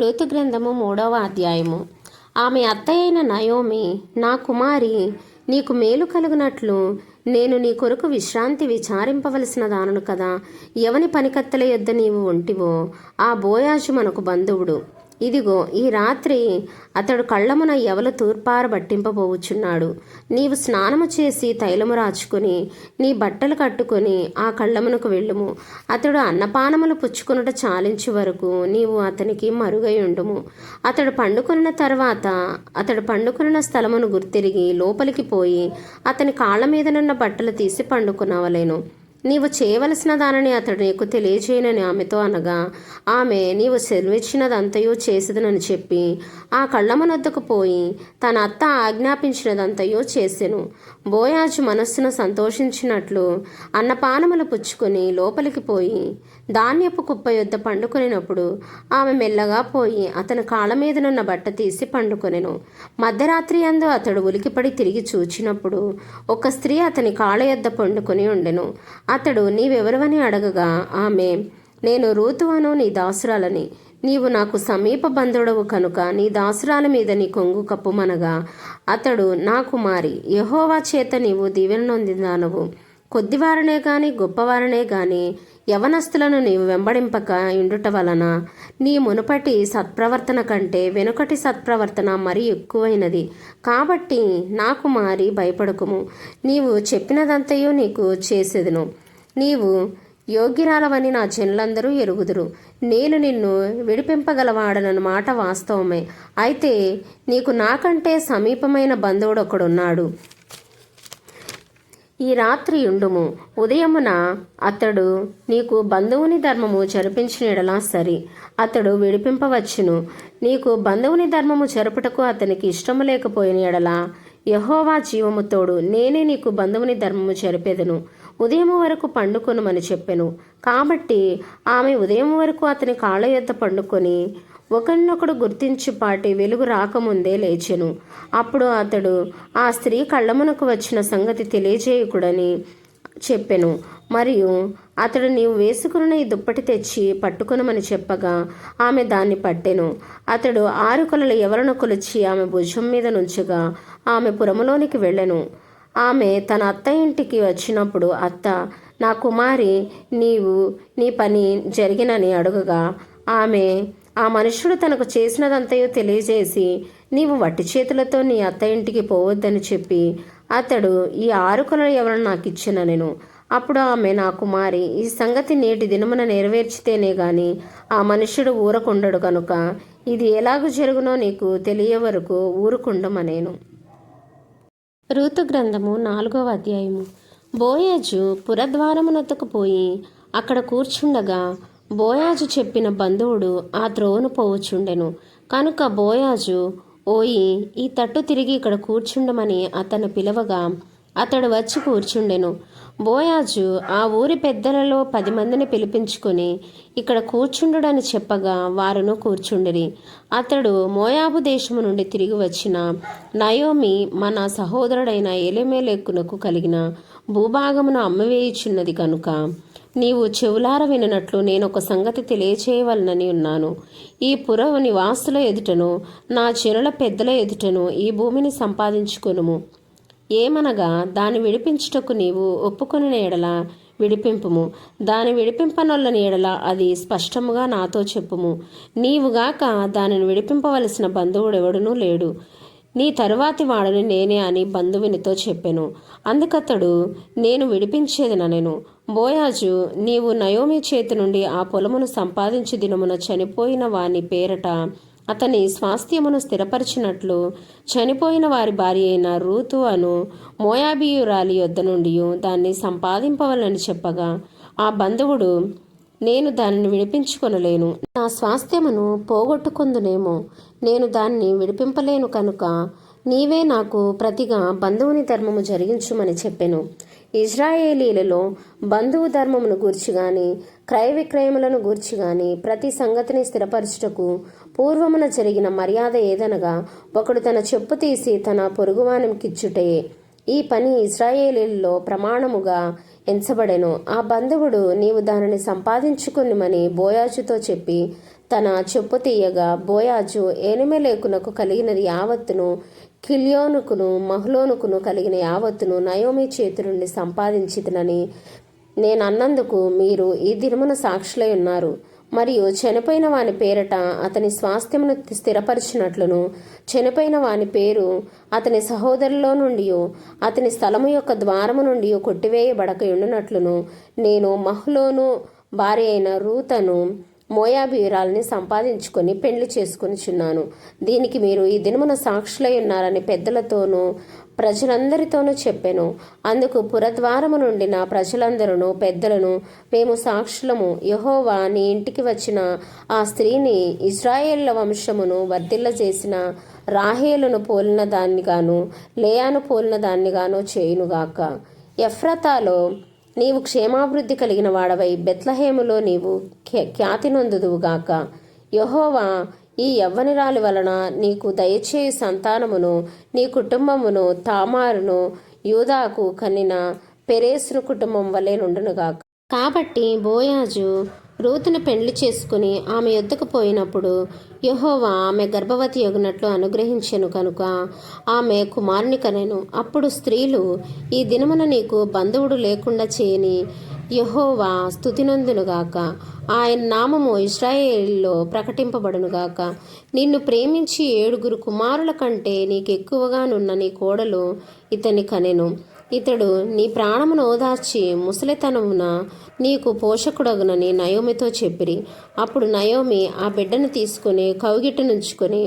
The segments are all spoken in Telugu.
ఋతు గ్రంథము మూడవ అధ్యాయము. ఆమె అత్త నయోమి నా కుమారి నీకు మేలు కలుగునట్లు నేను నీ కొరకు విశ్రాంతి విచారింపవలసిన దానను కదా. ఎవని పనికత్తెల యొద్ద నీవు ఒంటివో ఆ బోయాజు మనకు బంధువుడు. ఇదిగో ఈ రాత్రి అతడు కళ్ళమున ఎవల తూర్పార బట్టింపబోవుచున్నాడు నీవు స్నానము చేసి తైలము రాచుకొని నీ బట్టలు కట్టుకొని ఆ కళ్ళమునకు వెళ్ళుము. అతడు అన్నపానములు పుచ్చుకునుట చాలించు వరకు నీవు అతనికి మరుగై ఉండుము. అతడు పండుకొనిన తర్వాత అతడు పండుకొనిన స్థలమును గుర్తిరిగి లోపలికి పోయి అతని కాళ్ళ మీదనున్న బట్టలు తీసి పండుకునవలేను. నీవు చేయవలసిన దానిని అతడు నీకు తెలియజేయనని ఆమెతో అనగా ఆమె నీవు సెలవిచ్చినదంతయు చేసేదనని చెప్పి ఆ కళ్ళమనొద్దకు పోయి తన అత్త ఆజ్ఞాపించినదంతయు చేసెను. బోయాజు మనస్సును సంతోషించినట్లు అన్నపానములు పుచ్చుకొని లోపలికి పోయి ధాన్యపు కుప్ప యొద్ద పండుకొనినప్పుడు ఆమె మెల్లగా పోయి అతని కాళ్ళ మీదనున్న బట్ట తీసి పండుకొనెను. మధ్యరాత్రి అందు అతడు ఉలికిపడి తిరిగి చూచినప్పుడు ఒక స్త్రీ అతని కాళ్ళ యొద్ద పండుకొని ఉండెను. అతడు నీవెవరవని అడగగా ఆమె నేను రూతువను నీ దాసురాలని. నీవు నాకు సమీప బంధుడవు కనుక నీ దాసురాల మీద నీ కొంగు కప్పుమనగా అతడు నా కుమారి యహోవా చేత నీవు దీవెనొందిదానవు కొద్దివారనే గాని గొప్పవారనే గాని యవనస్తులను నీవు వెంబడింపక ఇండుట వలన నీ మునుపటి సత్ప్రవర్తన కంటే వెనుకటి సత్ప్రవర్తన మరి ఎక్కువైనది. కాబట్టి నా కుమారి భయపడకుము. నీవు చెప్పినదంతయు నీకు చేసేదను. నీవు యోగ్యురాలవని నా జనులందరూ ఎరుగుదురు. నేను నిన్ను విడిపింపగలవాడనన్న మాట వాస్తవమే. అయితే నీకు నాకంటే సమీపమైన బంధువుడు ఒకడున్నాడు ఈ రాత్రి ఉండుము ఉదయమున అతడు నీకు బంధువుని ధర్మము జరిపించిన ఎడలా సరి. అతడు విడిపింపవచ్చును. నీకు బంధువుని ధర్మము జరుపుటకు అతనికి ఇష్టము లేకపోయిన ఎడలా యహోవా జీవముతోడు నేనే నీకు బంధువుని ధర్మము జరిపేదను. ఉదయం వరకు పండుకొనమని చెప్పెను. కాబట్టి ఆమె ఉదయం వరకు అతని కాళ్ళ యొద్ద పండుకొని ఒకరినొకడు గుర్తించిపాటి వెలుగు రాకముందే లేచెను. అప్పుడు అతడు ఆ స్త్రీ కళ్ళమునకు వచ్చిన సంగతి తెలియజేయకుడని చెప్పెను. మరియు అతడు నీవు వేసుకున్న ఈ దుప్పటి తెచ్చి పట్టుకునమని చెప్పగా ఆమె దాన్ని పట్టెను. అతడు ఆరు కొలలు ఎవరను కొలిచి ఆమె భుజం మీద నుంచగా ఆమె పురములోనికి వెళ్ళెను. ఆమె తన అత్త ఇంటికి వచ్చినప్పుడు అత్త నా కుమారి నీవు నీ పని జరిగినని అడుగగా ఆమె ఆ మనుష్యుడు తనకు చేసినదంతయో తెలియజేసి నీవు వట్టి చేతులతో నీ అత్త ఇంటికి పోవద్దని చెప్పి అతడు ఈ ఆరు కొలలు ఎవరు నాకు ఇచ్చిన నేను. అప్పుడు ఆమె నా కుమారి ఈ సంగతి నేటి దినమున నెరవేర్చితేనే గాని ఆ మనుష్యుడు ఊరకుండడు కనుక ఇది ఎలాగ జరుగునో నీకు తెలియ వరకు ఊరుకుండమనేను. ఋతు గ్రంథము నాలుగవ అధ్యాయము. బోయాజు పురద్వారమునొద్దకు పోయి అక్కడ కూర్చుండగా బోయాజు చెప్పిన బంధువుడు ఆ త్రోవను పోవచుండెను. కనుక బోయాజు ఓయి ఈ తట్టు తిరిగి ఇక్కడ కూర్చుండమని అతను పిలవగా అతడు వచ్చి కూర్చుండెను. బోయాజు ఆ ఊరి పెద్దలలో పది మందిని పిలిపించుకొని ఇక్కడ కూర్చుండుడని చెప్పగా వారును కూర్చుండిరి. అతడు మోయాబు దేశము నుండి తిరిగి వచ్చిన నయోమి మన సహోదరుడైన ఎలిమేలెక్కునకు కలిగిన భూభాగమును అమ్మవేయుచున్నది కనుక నీవు చెవులార వినట్లు నేను ఒక సంగతి తెలియచేయవలనని ఉన్నాను. ఈ పుర నివాసుల ఎదుటను నా జనుల పెద్దల ఎదుటను ఈ భూమిని సంపాదించుకొనుము. ఏమనగా దాని విడిపించుటకు నీవు ఒప్పుకొని ఎడల విడిపింపుము. దాని విడిపింపనొల్లని ఎడల అది స్పష్టముగా నాతో చెప్పుము. నీవుగాక దానిని విడిపింపవలసిన బంధువుడెవడునూ లేడు. నీ తరువాతి వాడని నేనే అని బంధువునితో చెప్పాను. అందుకతడు నేను విడిపించేది నేను బోయాజు నీవు నయోమి చేతి నుండి ఆ పొలమును సంపాదించి దినమున చనిపోయిన వాని పేరట అతని స్వాస్థ్యమును స్థిరపరిచినట్లు చనిపోయిన వారి భార్య అయిన రూతు అను మోయాబియురాలి యొద్ద నుండి దాన్ని సంపాదింపవలని చెప్పగా ఆ బంధువుడు నేను దానిని విడిపించుకొనలేను. నా స్వాస్థ్యమును పోగొట్టుకుందునేమో. నేను దాన్ని విడిపింపలేను కనుక నీవే నాకు ప్రతిగా బంధువుని ధర్మము జరిగించుమని చెప్పెను. ఇజ్రాయేలీలలో బంధువు ధర్మమును గూర్చి గాని క్రయ విక్రయములను గూర్చి గాని ప్రతి సంగతిని స్థిరపరచుటకు పూర్వమున జరిగిన మర్యాద ఏదనగా ఒకడు తన చెప్పు తీసి తన పొరుగువానికిచ్చుటే ఈ పని ఇస్రాయేలీల్లో ప్రమాణముగా ఎంచబడెను. ఆ బంధువుడు నీవు దానిని సంపాదించుకునిమని బోయాజుతో చెప్పి తన చెప్పు తీయగా బోయాజు ఏనిమెలేకునకు కలిగినది యావత్తును కిల్యోనుకును మహ్లోనుకును కలిగిన యావత్తును నయోమి చేతి నుండి సంపాదించితనని నేను అన్నందుకు మీరు ఈ దినమున సాక్షులై ఉన్నారు. మరియు చనిపోయిన వాని పేరట అతని స్వాస్థ్యమును స్థిరపరిచినట్లును. చనిపోయిన వాని పేరు అతని సహోదరులో నుండి అతని స్థలము యొక్క ద్వారము నుండి కొట్టివేయబడక ఉండునట్లును. నేను మహ్లోను భార్య అయిన రూతను మోయాబీరాల్ని సంపాదించుకొని పెళ్ళి చేసుకునిచున్నాను. దీనికి మీరు ఈ దినమున సాక్షులై ఉన్నారని పెద్దలతోనూ ప్రజలందరితోనూ చెప్పెను. అందుకు పురద్వారము నుండి నా ప్రజలందరూ పెద్దలను మేము సాక్షులము. యహోవా నీ ఇంటికి వచ్చిన ఆ స్త్రీని ఇజ్రాయేళ్ళ వంశమును వర్ధిల్లజేసిన రాహేలును పోలిన దాన్నిగాను లేయాను పోలిన దాన్నిగాను చేయునుగాక. ఎఫ్రతాలో నీవు క్షేమాభివృద్ధి కలిగిన వాడవై బెత్లహేములో నీవు ఖ్యాతి నొందుదువుగాక. యహోవా ఈ యవ్వనిరాలి వలన నీకు దయచేయు సంతానమును నీ కుటుంబమును తామారును యూదాకు కనిన పెరేసును కుటుంబం వలె నుండునుగాక. కాబట్టి బోయాజు రూతును పెండ్లి చేసుకుని ఆమె యొద్దకు పోయినప్పుడు యహోవా ఆమె గర్భవతి యొగినట్లు అనుగ్రహించెను కనుక ఆమె కుమారుని కనెను. అప్పుడు స్త్రీలు ఈ దినమున నీకు బంధువుడు లేకుండా చేయని యెహోవా స్థుతినందునుగాక ఆయన నామము ఇస్రాయేల్లో ప్రకటింపబడునుగాక నిన్ను ప్రేమించి ఏడుగురు కుమారుల కంటే నీకెక్కువగానున్న నీ కోడలు ఇతని కనెను. ఇతడు నీ ప్రాణమును ఓదార్చి ముసలితనమున నీకు పోషకుడగునని నయోమితో చెప్పిరి. అప్పుడు నయోమి ఆ బిడ్డను తీసుకుని కౌగిట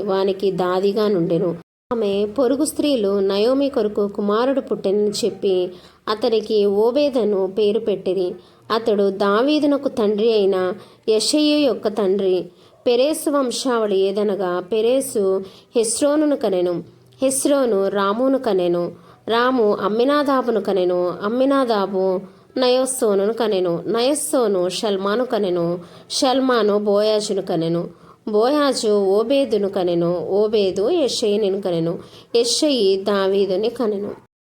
వానికి దాదిగా నుండెను. ఆమె పొరుగు స్త్రీలు నయోమి కొరకు కుమారుడు పుట్టెనని చెప్పి అతనికి ఓబేదను పేరు పెట్టిరి. అతడు దావీదునకు తండ్రి అయిన యషయ్య యొక్క తండ్రి. పెరేసు వంశావళి ఏదనగా పెరేసు హెస్రోనును కనెను. హెస్రోను రామును కనెను. రాము అమ్మినాదాబును కనెను అమ్మినాదాబు నయస్సోను కనెను నయస్సోను షల్మాను కనెను షల్మాను బోయాజును కనెను బోయాజు ఓబేదును కనెను ఓబేదు యెషయిని కనెను యెషయి దావీదుని కనెను.